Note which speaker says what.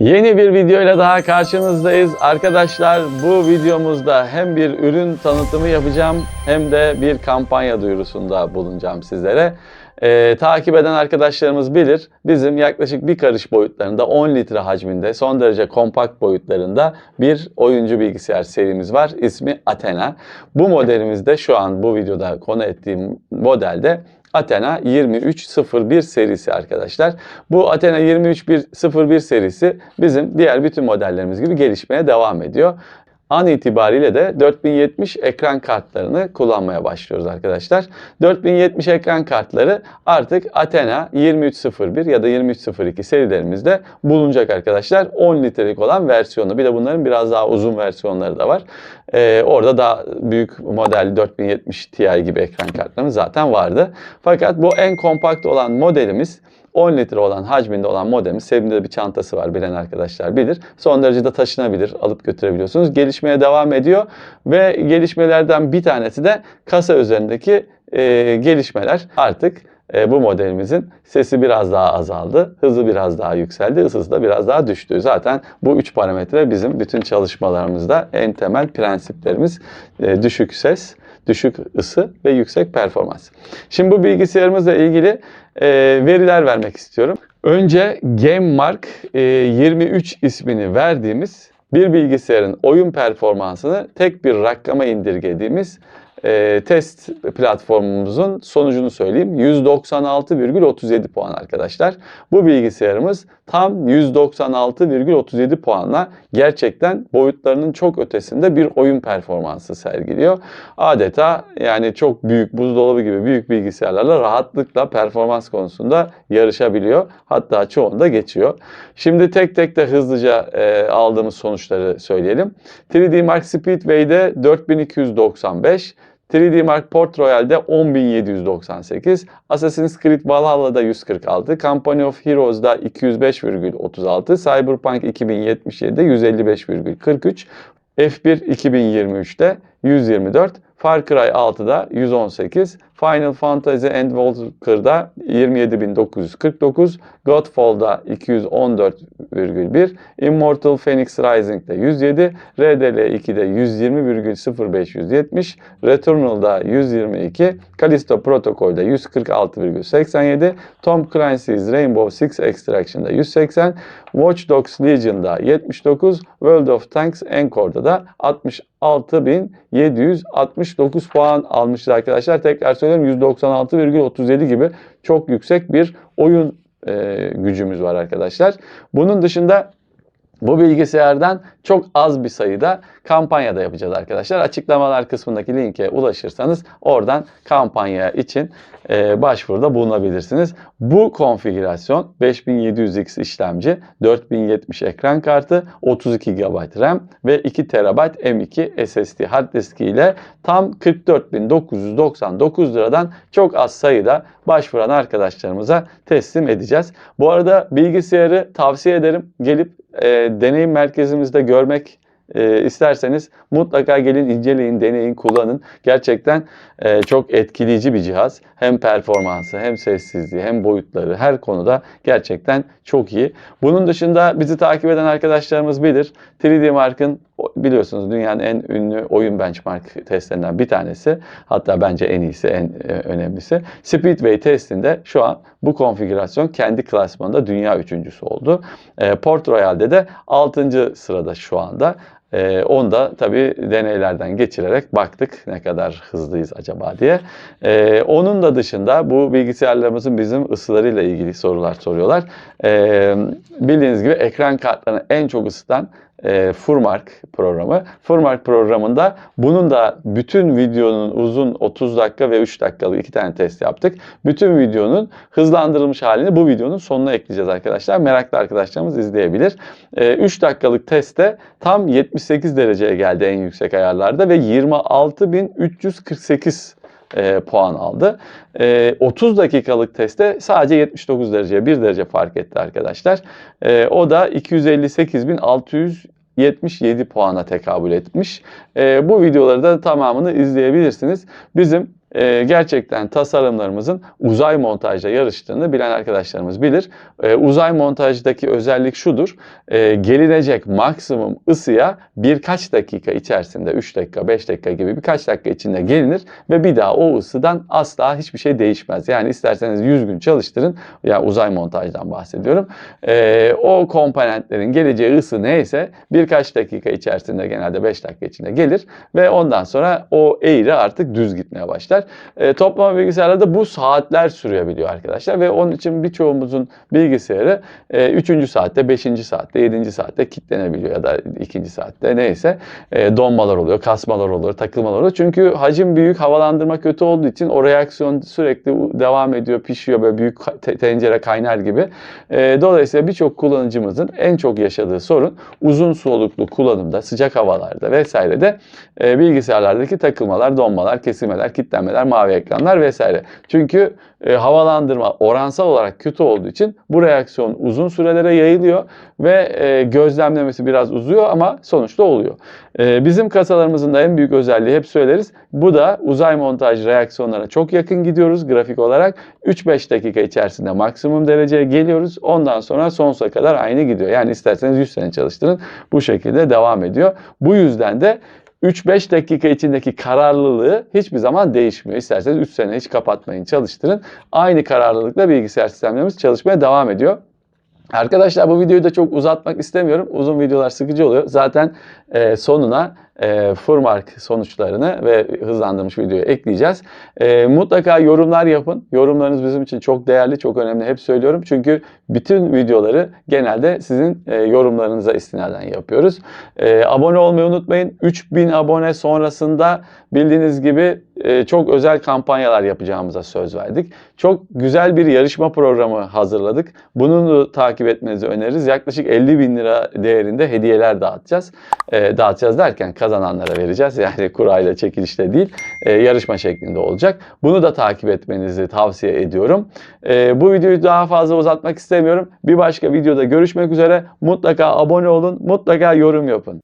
Speaker 1: Yeni bir videoyla daha karşınızdayız. Arkadaşlar bu videomuzda hem bir ürün tanıtımı yapacağım hem de bir kampanya duyurusunda bulunacağım sizlere. Ee, takip eden arkadaşlarımız bilir. Bizim yaklaşık bir karış boyutlarında 10 litre hacminde son derece kompakt boyutlarında bir oyuncu bilgisayar serimiz var. İsmi Athena. Bu modelimizde şu an bu videoda konu ettiğim modelde Athena 2301 serisi arkadaşlar. Bu Athena 2301 serisi bizim diğer bütün modellerimiz gibi gelişmeye devam ediyor. An itibariyle de 4070 ekran kartlarını kullanmaya başlıyoruz arkadaşlar. 4070 ekran kartları artık Athena 2301 ya da 2302 serilerimizde bulunacak arkadaşlar. 10 litrelik olan versiyonu. Bir de bunların biraz daha uzun versiyonları da var. Ee, orada daha büyük model 4070 Ti gibi ekran kartlarımız zaten vardı. Fakat bu en kompakt olan modelimiz 10 litre olan hacminde olan modemin sebinde de bir çantası var bilen arkadaşlar bilir. Son derece de taşınabilir, alıp götürebiliyorsunuz. Gelişmeye devam ediyor ve gelişmelerden bir tanesi de kasa üzerindeki e, gelişmeler. Artık e, bu modelimizin sesi biraz daha azaldı, hızı biraz daha yükseldi, ısısı da biraz daha düştü. Zaten bu üç parametre bizim bütün çalışmalarımızda en temel prensiplerimiz e, düşük ses, düşük ısı ve yüksek performans. Şimdi bu bilgisayarımızla ilgili e, veriler vermek istiyorum. Önce GameMark e, 23 ismini verdiğimiz bir bilgisayarın oyun performansını tek bir rakama indirgediğimiz e, test platformumuzun sonucunu söyleyeyim. 196,37 puan arkadaşlar. Bu bilgisayarımız tam 196,37 puanla gerçekten boyutlarının çok ötesinde bir oyun performansı sergiliyor. Adeta yani çok büyük buzdolabı gibi büyük bilgisayarlarla rahatlıkla performans konusunda yarışabiliyor. Hatta çoğunda geçiyor. Şimdi tek tek de hızlıca e, aldığımız sonuçları söyleyelim. 3D Mark Speedway'de 4295, 3D Mark Port Royal'de 10.798, Assassin's Creed Valhalla'da 146, Company of Heroes'da 205,36, Cyberpunk 2077'de 155,43, F1 2023'te 124, Far Cry 6'da 118, Final Fantasy and Walker'da 27949, Godfall'da 214,1, Immortal Phoenix Rising'de 107, RDL 2'de 120,0570, Returnal'da 122, Callisto Protocol'da 146,87, Tom Clancy's Rainbow Six Extraction'da 180, Watch Dogs Legion'da 79, World of Tanks Anchore'da da 66.769 puan almışız arkadaşlar. Tekrar söylüyorum 196,37 gibi çok yüksek bir oyun e, gücümüz var arkadaşlar. Bunun dışında bu bilgisayardan çok az bir sayıda kampanya da yapacağız arkadaşlar. Açıklamalar kısmındaki linke ulaşırsanız oradan kampanya için e, başvuruda bulunabilirsiniz. Bu konfigürasyon 5700X işlemci, 4070 ekran kartı, 32 GB RAM ve 2 TB M2 SSD hard diski ile tam 44.999 liradan çok az sayıda başvuran arkadaşlarımıza teslim edeceğiz. Bu arada bilgisayarı tavsiye ederim. Gelip e, deneyim merkezimizde görmek e, isterseniz mutlaka gelin inceleyin, deneyin, kullanın. Gerçekten e, çok etkileyici bir cihaz. Hem performansı, hem sessizliği, hem boyutları her konuda gerçekten çok iyi. Bunun dışında bizi takip eden arkadaşlarımız bilir. 3D Mark'ın biliyorsunuz dünyanın en ünlü oyun benchmark testlerinden bir tanesi. Hatta bence en iyisi, en e, önemlisi. Speedway testinde şu an bu konfigürasyon kendi klasmanında dünya üçüncüsü oldu. E, Port Royal'de de 6. sırada şu anda. Ee, onu da tabii deneylerden geçirerek baktık ne kadar hızlıyız acaba diye. Ee, onun da dışında bu bilgisayarlarımızın bizim ısılarıyla ilgili sorular soruyorlar. Ee, bildiğiniz gibi ekran kartlarını en çok ısıtan e, Furmark programı. Furmark programında bunun da bütün videonun uzun 30 dakika ve 3 dakikalık iki tane test yaptık. Bütün videonun hızlandırılmış halini bu videonun sonuna ekleyeceğiz arkadaşlar. Meraklı arkadaşlarımız izleyebilir. E, 3 dakikalık testte tam 78 dereceye geldi en yüksek ayarlarda ve 26.348 e, puan aldı. E, 30 dakikalık testte sadece 79 dereceye 1 derece fark etti arkadaşlar. E, o da 258.677 puana tekabül etmiş. E, bu videoları da tamamını izleyebilirsiniz. Bizim e, gerçekten tasarımlarımızın uzay montajla yarıştığını bilen arkadaşlarımız bilir. E, uzay montajdaki özellik şudur. E, gelinecek maksimum ısıya birkaç dakika içerisinde 3 dakika 5 dakika gibi birkaç dakika içinde gelinir ve bir daha o ısıdan asla hiçbir şey değişmez. Yani isterseniz 100 gün çalıştırın yani uzay montajdan bahsediyorum. E, o komponentlerin geleceği ısı neyse birkaç dakika içerisinde genelde 5 dakika içinde gelir ve ondan sonra o eğri artık düz gitmeye başlar. E, toplama bilgisayarlarda bu saatler sürebiliyor arkadaşlar ve onun için birçoğumuzun bilgisayarı e, 3. saatte, 5. saatte, 7. saatte kilitlenebiliyor ya da 2. saatte neyse e, donmalar oluyor, kasmalar oluyor, takılmalar oluyor. Çünkü hacim büyük, havalandırma kötü olduğu için o reaksiyon sürekli devam ediyor, pişiyor böyle büyük tencere kaynar gibi. E, dolayısıyla birçok kullanıcımızın en çok yaşadığı sorun uzun soluklu kullanımda, sıcak havalarda vesairede e, bilgisayarlardaki takılmalar, donmalar, kesilmeler, kilitlenmeler, mavi ekranlar vesaire. Çünkü e, havalandırma oransal olarak kötü olduğu için bu reaksiyon uzun sürelere yayılıyor ve e, gözlemlemesi biraz uzuyor ama sonuçta oluyor. E, bizim kasalarımızın da en büyük özelliği hep söyleriz. Bu da uzay montaj reaksiyonlarına çok yakın gidiyoruz grafik olarak. 3-5 dakika içerisinde maksimum dereceye geliyoruz. Ondan sonra sonsuza kadar aynı gidiyor. Yani isterseniz 100 sene çalıştırın bu şekilde devam ediyor. Bu yüzden de 3-5 dakika içindeki kararlılığı hiçbir zaman değişmiyor. İsterseniz 3 sene hiç kapatmayın, çalıştırın. Aynı kararlılıkla bilgisayar sistemlerimiz çalışmaya devam ediyor. Arkadaşlar bu videoyu da çok uzatmak istemiyorum. Uzun videolar sıkıcı oluyor. Zaten e, sonuna e, Furmark sonuçlarını ve hızlandırmış videoyu ekleyeceğiz. E, mutlaka yorumlar yapın. Yorumlarınız bizim için çok değerli, çok önemli. Hep söylüyorum. Çünkü bütün videoları genelde sizin e, yorumlarınıza istinaden yapıyoruz. E, abone olmayı unutmayın. 3000 abone sonrasında bildiğiniz gibi çok özel kampanyalar yapacağımıza söz verdik. Çok güzel bir yarışma programı hazırladık. Bunu takip etmenizi öneririz. Yaklaşık 50 bin lira değerinde hediyeler dağıtacağız. E, dağıtacağız derken kazananlara vereceğiz. Yani kurayla çekilişle değil e, yarışma şeklinde olacak. Bunu da takip etmenizi tavsiye ediyorum. E, bu videoyu daha fazla uzatmak istemiyorum. Bir başka videoda görüşmek üzere. Mutlaka abone olun. Mutlaka yorum yapın.